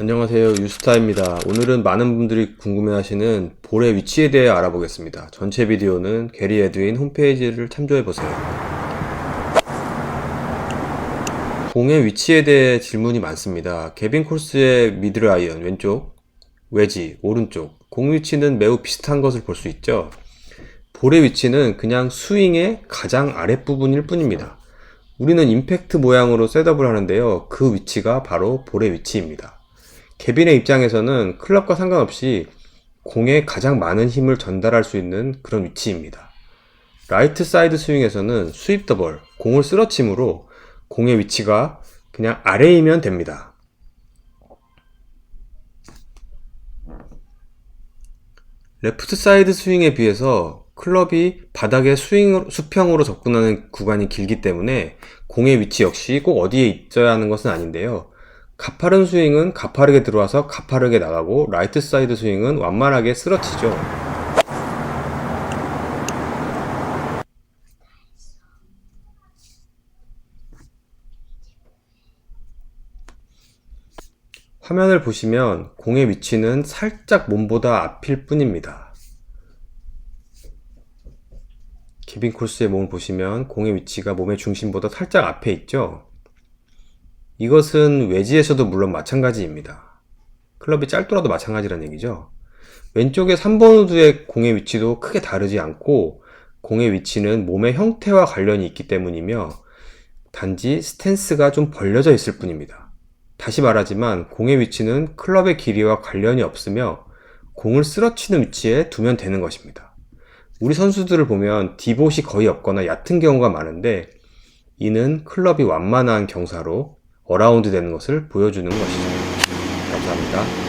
안녕하세요. 유스타입니다. 오늘은 많은 분들이 궁금해하시는 볼의 위치에 대해 알아보겠습니다. 전체 비디오는 게리 에드윈 홈페이지를 참조해보세요. 공의 위치에 대해 질문이 많습니다. 개빈 콜스의 미들 아이언 왼쪽 외지 오른쪽. 공 위치는 매우 비슷한 것을 볼 수 있죠. 볼의 위치는 그냥 스윙의 가장 아랫부분일 뿐입니다. 우리는 임팩트 모양으로 셋업을 하는데요. 그 위치가 바로 볼의 위치입니다 개빈의 입장에서는 클럽과 상관없이 공에 가장 많은 힘을 전달할 수 있는 그런 위치입니다. 라이트 사이드 스윙에서는 스윕 더벌, 공을 쓰러침으로 공의 위치가 그냥 아래이면 됩니다. 레프트 사이드 스윙에 비해서 클럽이 바닥에 스윙 수평으로 접근하는 구간이 길기 때문에 공의 위치 역시 꼭 어디에 있어야 하는 것은 아닌데요. 가파른 스윙은 가파르게 들어와서 가파르게 나가고 라이트 사이드 스윙은 완만하게 쓰러치죠. 화면을 보시면 공의 위치는 살짝 몸보다 앞일 뿐입니다. 케빈 콜스의 몸을 보시면 공의 위치가 몸의 중심보다 살짝 앞에 있죠. 이것은 외지에서도 물론 마찬가지입니다. 클럽이 짧더라도 마찬가지라는 얘기죠. 왼쪽의 3번 우드의 공의 위치도 크게 다르지 않고 공의 위치는 몸의 형태와 관련이 있기 때문이며 단지 스탠스가 좀 벌려져 있을 뿐입니다. 다시 말하지만 공의 위치는 클럽의 길이와 관련이 없으며 공을 쓰러치는 위치에 두면 되는 것입니다. 우리 선수들을 보면 디봇이 거의 없거나 얕은 경우가 많은데 이는 클럽이 완만한 경사로 어라운드 되는 것을 보여주는 것이죠. 감사합니다.